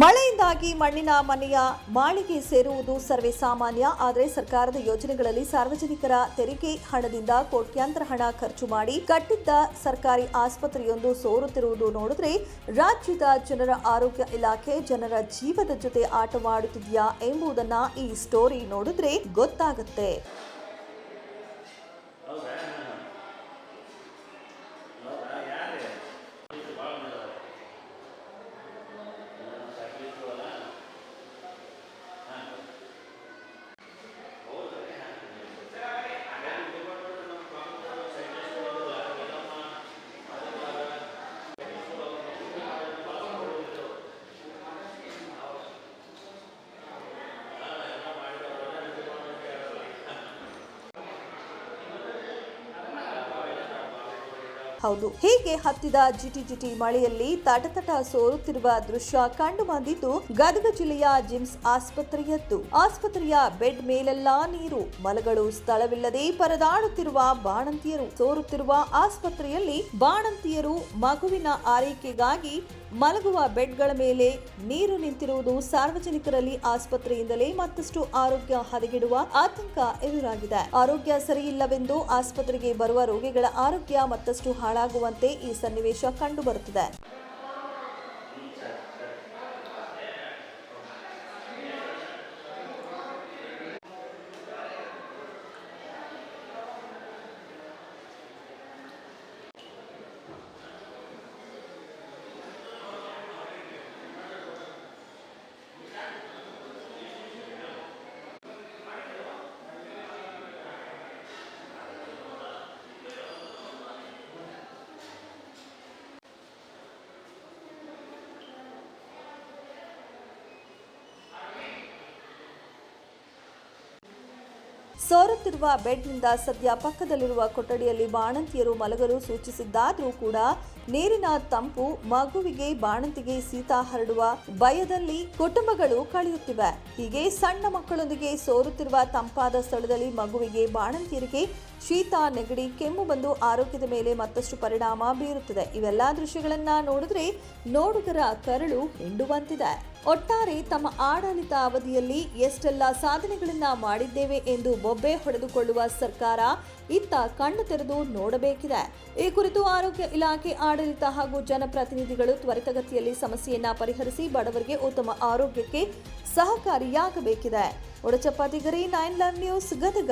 ಮಳೆಯಿಂದಾಗಿ ಮಣ್ಣಿನ ಮನೆಯ ಮಾಳಿಗೆ ಸೇರುವುದು ಸರ್ವೇ ಸಾಮಾನ್ಯ. ಆದರೆ ಸರ್ಕಾರದ ಯೋಜನೆಗಳಲ್ಲಿ ಸಾರ್ವಜನಿಕರ ತೆರಿಗೆ ಹಣದಿಂದ ಕೋಟ್ಯಾಂತರ ಹಣ ಖರ್ಚು ಮಾಡಿ ಕಟ್ಟಿದ್ದ ಸರ್ಕಾರಿ ಆಸ್ಪತ್ರೆಯೊಂದು ಸೋರುತ್ತಿರುವುದು ನೋಡಿದ್ರೆ ರಾಜ್ಯದ ಜನರ ಆರೋಗ್ಯ ಇಲಾಖೆ ಜನರ ಜೀವದ ಜೊತೆ ಆಟವಾಡುತ್ತಿದೆಯಾ ಎಂಬುದನ್ನ ಈ ಸ್ಟೋರಿ ನೋಡಿದ್ರೆ ಗೊತ್ತಾಗುತ್ತೆ. ಹೌದು. ಹೀಗೆ ಹತ್ತಿದ ಜಿಟಿ ಜಿಟಿ ಮಳೆಯಲ್ಲಿ ತಟತಟ ಸೋರುತ್ತಿರುವ ದೃಶ್ಯ ಕಂಡು ಬಂದಿದ್ದು, ಗದಗ ಜಿಲ್ಲೆಯ ಜಿಮ್ಸ್ ಆಸ್ಪತ್ರೆಯದ್ದು. ಆಸ್ಪತ್ರೆಯ ಬೆಡ್ ಮೇಲೆಲ್ಲಾ ನೀರು, ಮಲಗಳು ಸ್ಥಳವಿಲ್ಲದೆ ಪರದಾಡುತ್ತಿರುವ ಬಾಣಂತಿಯರು. ಸೋರುತ್ತಿರುವ ಆಸ್ಪತ್ರೆಯಲ್ಲಿ ಬಾಣಂತಿಯರು ಮಗುವಿನ ಆರೈಕೆಗಾಗಿ ಮಲಗುವ ಬೆಡ್ಗಳ ಮೇಲೆ ನೀರು ನಿಂತಿರುವುದು ಸಾರ್ವಜನಿಕರಲ್ಲಿ ಆಸ್ಪತ್ರೆಯಿಂದಲೇ ಮತ್ತಷ್ಟು ಆರೋಗ್ಯ ಹದಗೆಡುವ ಆತಂಕ ಎದುರಾಗಿದೆ. ಆರೋಗ್ಯ ಸರಿಯಿಲ್ಲವೆಂದು ಆಸ್ಪತ್ರೆಗೆ ಬರುವ ರೋಗಿಗಳ ಆರೋಗ್ಯ ಮತ್ತಷ್ಟು ಹಾಳಾಗುವಂತೆ ಈ ಸನ್ನಿವೇಶ ಕಂಡುಬರುತ್ತಿದೆ. ಸೋರುತ್ತಿರುವ ಬೆಡ್ನಿಂದ ಸದ್ಯ ಪಕ್ಕದಲ್ಲಿರುವ ಕೊಠಡಿಯಲ್ಲಿ ಬಾಣಂತಿಯರು ಮಲಗಲು ಸೂಚಿಸಿದ್ದಾದರೂ ಕೂಡ ನೀರಿನ ತಂಪು, ಮಗುವಿಗೆ ಬಾಣಂತಿಗೆ ಶೀತ ಹರಡುವ ಭಯದಲ್ಲಿ ಕುಟುಂಬಗಳು ಕಳೆಯುತ್ತಿವೆ. ಹೀಗೆ ಸಣ್ಣ ಮಕ್ಕಳೊಂದಿಗೆ ಸೋರುತ್ತಿರುವ ತಂಪಾದ ಸ್ಥಳದಲ್ಲಿ ಮಗುವಿಗೆ ಬಾಣಂತಿಯರಿಗೆ ಶೀತ ನೆಗಡಿ, ಕೆಮ್ಮು ಬಂದು ಆರೋಗ್ಯದ ಮೇಲೆ ಮತ್ತಷ್ಟು ಪರಿಣಾಮ ಬೀರುತ್ತದೆ. ಇವೆಲ್ಲ ದೃಶ್ಯಗಳನ್ನ ನೋಡಿದ್ರೆ ನೋಡುಗರ ಕರಳು ಹಿಂಡುವಂತಿದೆ. ಒಟ್ಟಾರೆ ತಮ್ಮ ಆಡಳಿತ ಅವಧಿಯಲ್ಲಿ ಎಷ್ಟೆಲ್ಲ ಸಾಧನೆಗಳನ್ನು ಮಾಡಿದ್ದೇವೆ ಎಂದು ಬೊಬ್ಬೆ ಹೊಡೆದುಕೊಳ್ಳುವ ಸರ್ಕಾರ ಇತ್ತ ಕಣ್ಣು ತೆರೆದು ನೋಡಬೇಕಿದೆ. ಈ ಕುರಿತು ಆರೋಗ್ಯ ಇಲಾಖೆ, ಆಡಳಿತ ಹಾಗೂ ಜನಪ್ರತಿನಿಧಿಗಳು ತ್ವರಿತಗತಿಯಲ್ಲಿ ಸಮಸ್ಯೆಯನ್ನ ಪರಿಹರಿಸಿ ಬಡವರಿಗೆ ಉತ್ತಮ ಆರೋಗ್ಯಕ್ಕೆ ಸಹಕಾರಿಯಾಗಬೇಕಿದೆ. Odachappa Tigari, nine live news, Gadag.